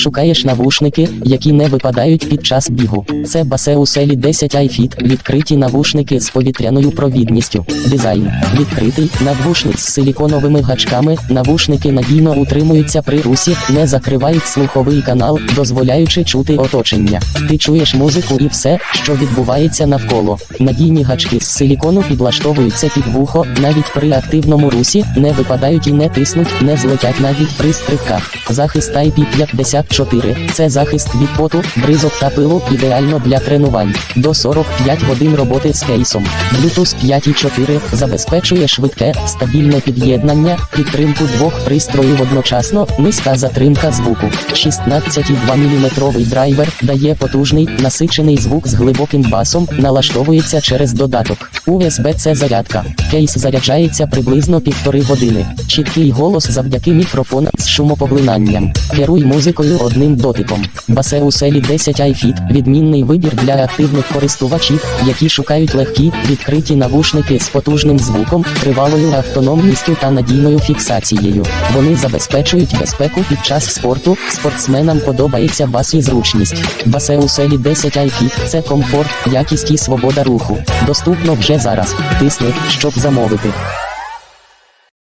Шукаєш навушники, які не випадають під час бігу. Це Басеуселі 10 iFit, відкриті навушники з повітряною провідністю. Дизайн відкритий навушник з силіконовими гачками. Навушники надійно утримуються при русі, не закривають слуховий канал, дозволяючи чути оточення. Ти чуєш музику і все, що відбувається навколо. Надійні гачки з силікону підлаштовуються під вухо, навіть при активному русі, не випадають і не тиснуть, не злетять навіть при стрибках. Захист IP54 – це захист від поту, бризок та пилу, ідеально для тренувань. До 45 годин роботи з кейсом. Bluetooth 5.4 забезпечує швидке, стабільне під'єднання, підтримку двох пристроїв одночасно, низька затримка звуку. 16,2 мм драйвер дає потужний, насичений звук з глибоким басом, налаштовується через додаток. USB-C зарядка. Кейс заряджається приблизно півтори години. Чіткий голос завдяки мікрофонам з шумопоглинанням. Керуй музикою одним дотиком. Басеуселі 10 iFit – відмінний вибір для активних користувачів, які шукають легкі, відкриті навушники з потужним звуком, тривалою автономністю та надійною фіксацією. Вони забезпечують безпеку під час спорту. Спортсменам подобається бас і зручність. Басеуселі 10 iFit – це комфорт, якість і свобода руху. Доступно вже зараз. Тисни, щоб замовити.